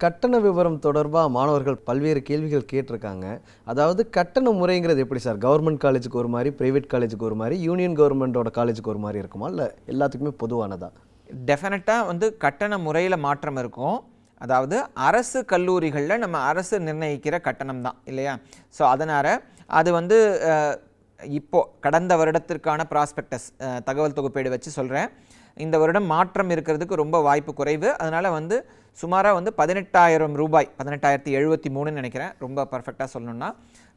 கட்டண விவரம் தொடர்பாக மாணவர்கள் பல்வேறு கேள்விகள் கேட்டிருக்காங்க. அதாவது கட்டண முறைங்கிறது எப்படி சார்? கவர்மெண்ட் காலேஜுக்கு ஒரு மாதிரி ப்ரைவேட் காலேஜுக்கு ஒரு மாதிரி யூனியன் கவர்மெண்ட்டோட காலேஜுக்கு ஒரு மாதிரி இருக்குமா? இல்லை எல்லாத்துக்குமே பொதுவானதா? டெஃபினட்டாக வந்து கட்டண முறையில் மாற்றம் இருக்கும். அதாவது அரசு கல்லூரிகளில் நம்ம அரசு நிர்ணயிக்கிற கட்டணம் தான் இல்லையா? ஸோ அதனால் அது வந்து இப்போது இப்போ கடந்த வருடத்திற்கான ப்ராஸ்பெக்டஸ் தகவல் தொகுப்பீடு வச்சு சொல்கிறேன் இந்த வருடம் மாற்றம் இருக்கிறதுக்கு ரொம்ப வாய்ப்பு குறைவு. அதனால் வந்து சுமாராக வந்து பதினெட்டாயிரம் ரூபாய் பதினெட்டாயிரத்தி எழுபத்தி மூணுன்னு நினைக்கிறேன். ரொம்ப பர்ஃபெக்டாக சொல்லணும்னா.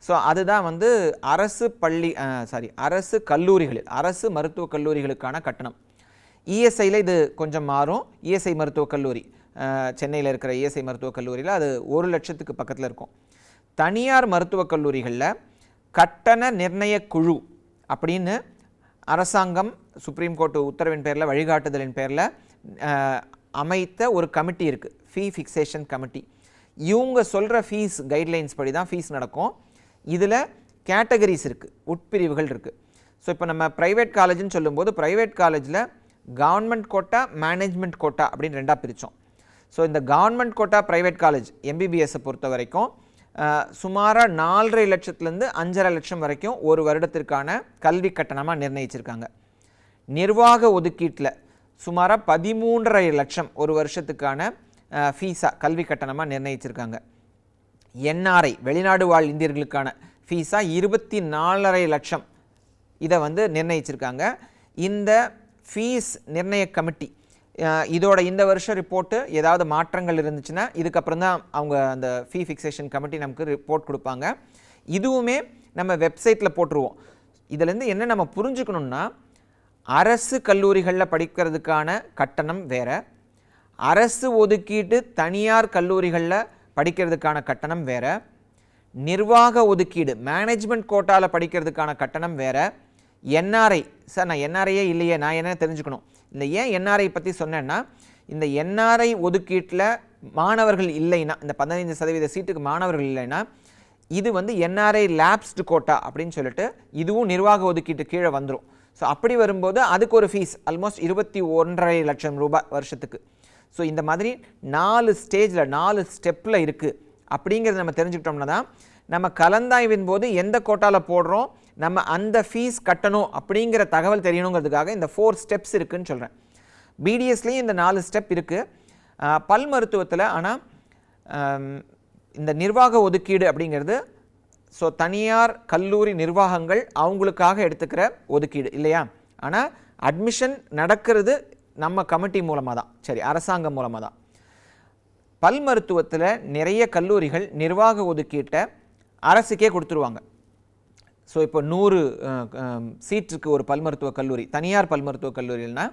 ஸோ அதுதான் வந்து அரசு பள்ளி சாரி அரசு கல்லூரிகளில் அரசு மருத்துவக் கல்லூரிகளுக்கான கட்டணம். இஎஸ்ஐயில் இது கொஞ்சம் மாறும். இஎஸ்ஐ மருத்துவக் கல்லூரி சென்னையில் இருக்கிற இஎஸ்ஐ மருத்துவக் கல்லூரியில் அது ஒரு லட்சத்துக்கு பக்கத்தில் இருக்கும். தனியார் மருத்துவக் கல்லூரிகளில் கட்டண நிர்ணய குழு அப்படின்னு அரசாங்கம் சுப்ரீம் கோர்ட் உத்தரவின் பேரில் வழிகாட்டுதலின் பேரில் அமைத்த ஒரு கமிட்டி இருக்குது ஃபீ ஃபிக்சேஷன் கமிட்டி இவங்க சொல்கிற ஃபீஸ் கைட்லைன்ஸ் படி தான் ஃபீஸ் நடக்கும். இதில் கேட்டகரிஸ் இருக்குது உட்பிரிவுகள் இருக்குது ஸோ இப்போ நம்ம ப்ரைவேட் காலேஜ்னு சொல்லும்போது ப்ரைவேட் காலேஜில் கவர்மெண்ட் கோட்டா மேனேஜ்மெண்ட் கோட்டா அப்படின்னு ரெண்டாக பிரித்தோம் ஸோ இந்த கவர்மெண்ட் கோட்டா ப்ரைவேட் காலேஜ் எம்பிபிஎஸ்ஸை பொறுத்த வரைக்கும் சுமாராக நாலரை லட்சத்துலேருந்து அஞ்சரை லட்சம் வரைக்கும் ஒரு வருடத்திற்கான கல்வி கட்டணமாக நிர்ணயிச்சிருக்காங்க. நிர்வாக ஒதுக்கீட்டில் சுமாராக பதிமூன்றரை லட்சம் ஒரு வருஷத்துக்கான ஃபீஸாக கல்வி கட்டணமாக நிர்ணயிச்சிருக்காங்க. என்ஆர்ஐ வெளிநாடு வாழ் இந்தியர்களுக்கான ஃபீஸாக இருபத்தி நாலரை லட்சம் இதை வந்து நிர்ணயிச்சிருக்காங்க. இந்த ஃபீஸ் நிர்ணய கமிட்டி இதோட இந்த வருஷம் ரிப்போர்ட்டு ஏதாவது மாற்றங்கள் இருந்துச்சுன்னா இதுக்கப்புறம் தான் அவங்க அந்த ஃபீ ஃபிக்சேஷன் கமிட்டி நமக்கு ரிப்போர்ட் கொடுப்பாங்க. இதுவுமே நம்ம வெப்சைட்டில் போட்டுருவோம். இதுலேருந்து என்ன நம்ம புரிஞ்சுக்கணுன்னா அரசு கல்லூரிகளில் படிக்கிறதுக்கான கட்டணம் வேறு அரசு ஒதுக்கீட்டு தனியார் கல்லூரிகளில் படிக்கிறதுக்கான கட்டணம் வேறு நிர்வாக ஒதுக்கீடு மேனேஜ்மெண்ட் கோட்டாவில் படிக்கிறதுக்கான கட்டணம் வேறு என்ஆர்ஐ சார் நான் என்ஆர்ஐயே இல்லையே நான் என்ன தெரிஞ்சுக்கணும். இந்த ஏன் என்ஆர்ஐ பற்றி சொன்னேன்னா இந்த என்ஆர்ஐ ஒதுக்கீட்டில் மாணவர்கள் இல்லைன்னா இந்த பதினைந்து சதவீத சீட்டுக்கு மாணவர்கள் இல்லைன்னா இது வந்து என்ஆர்ஐ லேப்ஸ்டு கோட்டா அப்படின்னு சொல்லிட்டு இதுவும் நிர்வாக ஒதுக்கீட்டு கீழே வந்துடும் ஸோ அப்படி வரும்போது அதுக்கு ஒரு ஃபீஸ் ஆல்மோஸ்ட் இருபத்தி ஒன்றரை லட்சம் ரூபாய் வருஷத்துக்கு. ஸோ இந்த மாதிரி நாலு ஸ்டேஜில் நாலு ஸ்டெப்பில் இருக்குது அப்படிங்கிறத நம்ம தெரிஞ்சுக்கிட்டோம்னா தான் நம்ம கலந்தாய்வின் போது எந்த கோட்டாவில் போடுறோம் நம்ம அந்த ஃபீஸ் கட்டணும் அப்படிங்கிற தகவல் தெரியணுங்கிறதுக்காக இந்த ஃபோர் ஸ்டெப்ஸ் இருக்குதுன்னு சொல்கிறேன் பிடிஎஸ்லேயும் இந்த நாலு ஸ்டெப் இருக்குது பல் மருத்துவத்தில் ஆனால் இந்த நிர்வாக ஒதுக்கீடு அப்படிங்கிறது ஸோ தனியார் கல்லூரி நிர்வாகங்கள் அவங்களுக்காக எடுத்துக்கிற ஒதுக்கீடு இல்லையா? ஆனால் அட்மிஷன் நடக்கிறது நம்ம கமிட்டி மூலமாக தான் சரி அரசாங்கம் மூலமாக தான் பல் மருத்துவத்தில் நிறைய கல்லூரிகள் நிர்வாக ஒதுக்கீட்டை அரசுக்கே கொடுத்துருவாங்க. ஸோ இப்போ நூறு சீட்டுக்கு ஒரு பல்மருத்துவக் கல்லூரி தனியார் பல் மருத்துவக் கல்லூரினா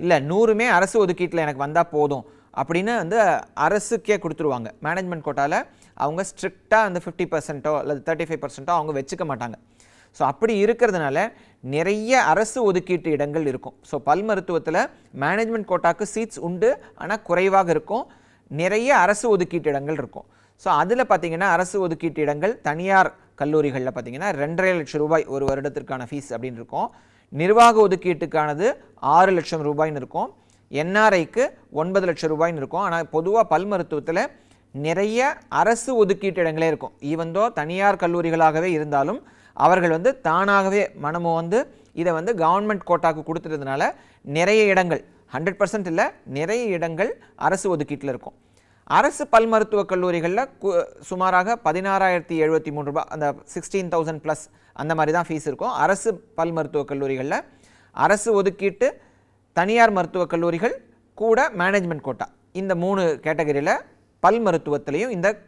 இல்லை நூறுமே அரசு ஒதுக்கீட்டில் எனக்கு வந்தால் போதும் அப்படின்னு வந்து அரசுக்கே கொடுத்துருவாங்க. மேனேஜ்மெண்ட் கோட்டாவில் அவங்க ஸ்ட்ரிக்டாக அந்த ஃபிஃப்டி பர்சன்ட்டோ அல்லது தேர்ட்டி ஃபைவ் பர்சன்ட்டோ அவங்க வச்சுக்க மாட்டாங்க. ஸோ அப்படி இருக்கிறதுனால நிறைய அரசு ஒதுக்கீட்டு இடங்கள் இருக்கும். ஸோ பல் மருத்துவத்தில் மேனேஜ்மெண்ட் கோட்டாக்கு சீட்ஸ் உண்டு ஆனால் குறைவாக இருக்கும். நிறைய அரசு ஒதுக்கீட்டு இடங்கள் இருக்கும். ஸோ அதில் பார்த்தீங்கன்னா அரசு ஒதுக்கீட்டு இடங்கள் தனியார் கல்லூரிகளில் பார்த்தீங்கன்னா ரெண்டரை லட்சம் ரூபாய் ஒரு வருடத்திற்கான ஃபீஸ் அப்படின்னு இருக்கும். நிர்வாக ஒதுக்கீட்டுக்கானது ஆறு லட்சம் ரூபாய்ன்னு இருக்கும். என்ஆர்ஐக்கு ஒன்பது லட்சம் ரூபாய்ன்னு இருக்கும். ஆனால் பொதுவாக பல் மருத்துவத்தில் நிறைய அரசு ஒதுக்கீட்டு இடங்களே இருக்கும். ஈவந்தோ தனியார் கல்லூரிகளாகவே இருந்தாலும் அவர்கள் வந்து தானாகவே மனமும் வந்து இதை வந்து கவர்மெண்ட் கோட்டாக்கு கொடுத்துறதுனால நிறைய இடங்கள் ஹண்ட்ரட் பர்சன்ட் இல்லை நிறைய இடங்கள் அரசு ஒதுக்கீட்டில் இருக்கும். அரசு பல் மருத்துவக் கல்லூரிகளில் கு- சுமாராக பதினாறாயிரத்தி எழுபத்தி மூணு ரூபாய் அந்த சிக்ஸ்டீன் தௌசண்ட் ப்ளஸ் அந்த மாதிரி தான் ஃபீஸ் இருக்கும். அரசு பல் மருத்துவக் கல்லூரிகளில் அரசு ஒதுக்கீட்டு தனியார் மருத்துவக் கல்லூரிகள் கூட மேனேஜ்மெண்ட் கோட்டா இந்த மூணு கேட்டகரியில் பல் மருத்துவத்திலையும் இந்த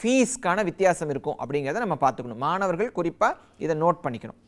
ஃபீஸ்க்கான வித்தியாசம் இருக்கும் அப்படிங்கிறத நம்ம பார்த்துக்கணும். மாணவர்கள் குறிப்பாக இதை நோட் பண்ணிக்கணும்.